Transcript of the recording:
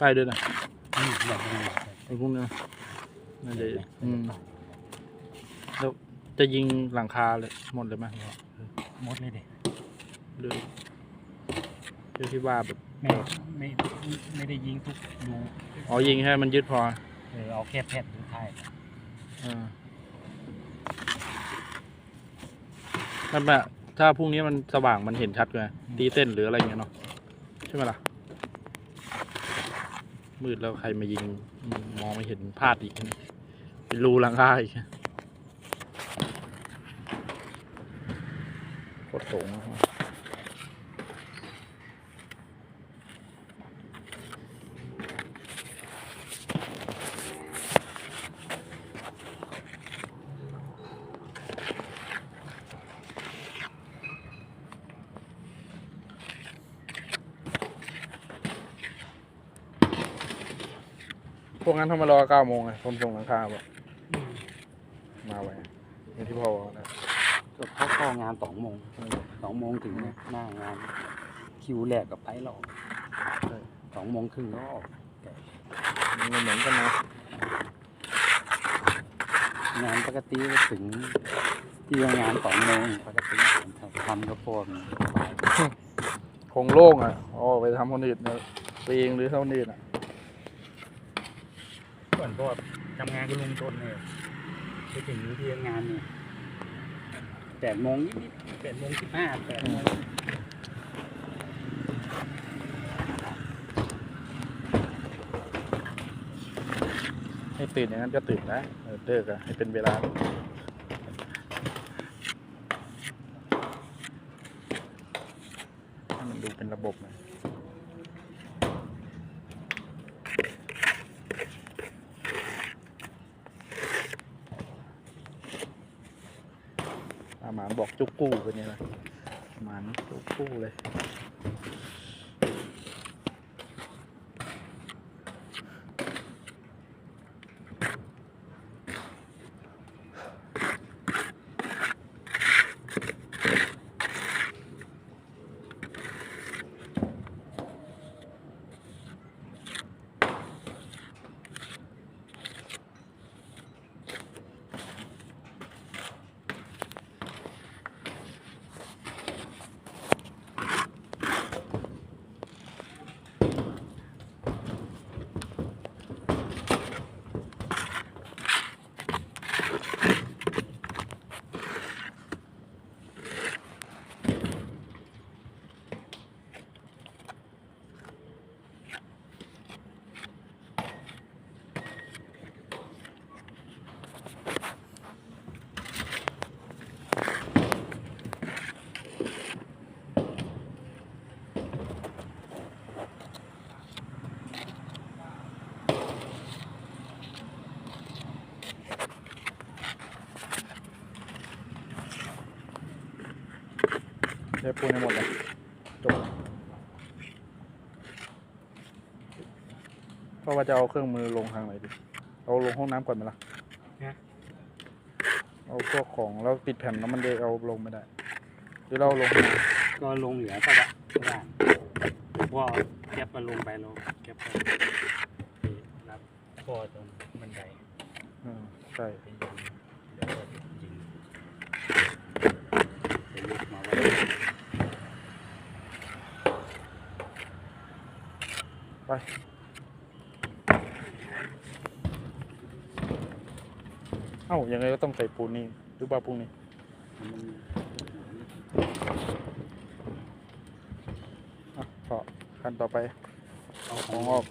ได้ด้วยนะอืมแบบนี้ไอ้พวกนี้น่าจะอืมแล้วจะยิงหลังคาเลยหมดเลยไหมหมดเลยดิหรือหรือที่ว่าแบบไม่ไม่ไม่ได้ยิงทุกรูอ๋อยิงให้มันยึดพอเออเอาแค่แผ่นสุดท้ายเออนั่นแหละถ้าพรุ่งนี้มันสว่างมันเห็นชัดไงตีเส้นหรืออะไรอย่างเงี้ยเนาะใช่ไหมล่ะ มืดแล้วใครมายิง มองไม่เห็นพลาดอีกเป็นรูหลังคาอีกโคตรสูง วกนั้นทำมารอเก้าโมงไงคนส่งหลังคาบอกมาไว้อย่างที่พ่อบอกนะก็เขาเข้างานสองโมงสองโมงถึงหน้างาน คิวแรกกับไปเราสองโมงครึ่งก็ออกมันเหมือนกันนะ งานปกติก็ถึงที่งานสองโมงปกติทำกระโปรงคงโล่งอะอ๋อไปทำคนอื่นเนี่ยตัวเองหรือเท่าคนอื่นอะ ส่วนพวทำงานกับลุงชนเนี่ยไปถึงที่งานเนี่ยแปดโมงนิดๆแปดโมงสิบห้าแปดโมงให้ตื่นอย่างนั้นก็ตื่นนะเออเลิกอะให้เป็นเวลาให้มันดูเป็นระบบหนะ อาหมานบอกจุกกู้เป็นไงล่ะอาหมานจุกกู้เลย เดี๋ยวปูนให้หมดเลยจบเพราะว่าจะเอาเครื่องมือลงทางไหนดี เอาลงห้องน้ำก่อนไหมล่ะเอาพวกของแล้วปิดแผ่นแล้วมันเดเอาลงไม่ได้หรือเราลงห้องน้ำก็ลงเหลือก็ว่าก็ว่าพอแคปมาลงไปเราแคปไปรับพ่อตรงบันไดอืมใช่ ไปยิงเดี๋ยวก็ยิงไปยกมาไว้ ไปเอ้ายังไงก็ต้องใส่ปูนนี่หรือเปล่าพรุ่งนี้อะก็ขั้นต่อไปเอาของออก